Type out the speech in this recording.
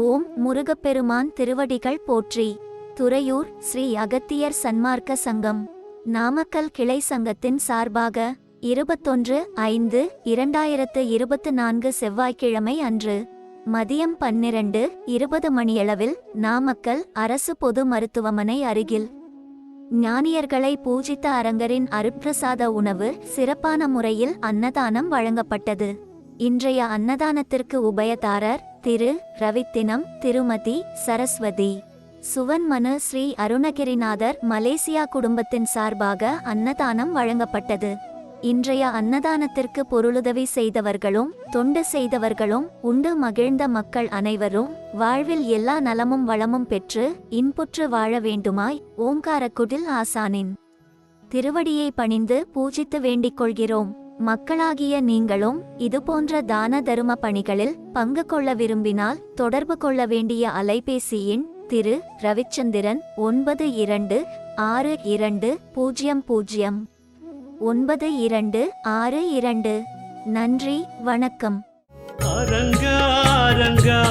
ஓம் முருகப்பெருமான் திருவடிகள் போற்றி. துறையூர் ஸ்ரீ அகத்தியர் சன்மார்க்க சங்கம். நாமக்கல் கிளை சங்கத்தின் சார்பாக இருபத்தொன்று ஐந்து இரண்டாயிரத்து இருபத்து நான்கு செவ்வாய்க்கிழமை அன்று மதியம் பன்னிரண்டு இருபது மணியளவில் நாமக்கல் அரசு பொது மருத்துவமனை அருகில். ஞானியர்களை பூஜித்த அரங்கரின் அருப்பிரசாத உணவு சிறப்பான முறையில் அன்னதானம் வழங்கப்பட்டது. இன்றைய அன்னதானத்திற்கு உபயதாரர் திரு ரவித்தினம் திருமதி சரஸ்வதி. சுவன்மனு ஸ்ரீ அருணகிரிநாதர் மலேசியா குடும்பத்தின் சார்பாக அன்னதானம் வழங்கப்பட்டது. இன்றைய அன்னதானத்திற்கு பொருளுதவி செய்தவர்களும் தொண்டு செய்தவர்களும் உண்டு மகிழ்ந்த மக்கள் அனைவரும் வாழ்வில் எல்லா நலமும் வளமும் பெற்று இன்புற்று வாழ வேண்டுமாய் ஓங்காரக்குடில் ஆசானின். திருவடியை பணிந்து பூஜித்து வேண்டிக் கொள்கிறோம். மக்களாகிய நீங்களும் இதுபோன்ற தான தரும பணிகளில் பங்கு கொள்ள விரும்பினால் தொடர்பு கொள்ள வேண்டிய அலைபேசி எண் திரு ரவிச்சந்திரன் ஒன்பது இரண்டு ஆறு இரண்டு பூஜ்ஜியம் பூஜ்ஜியம் ஒன்பது இரண்டு ஆறு இரண்டு. நன்றி வணக்கம். அரங்கா அரங்கா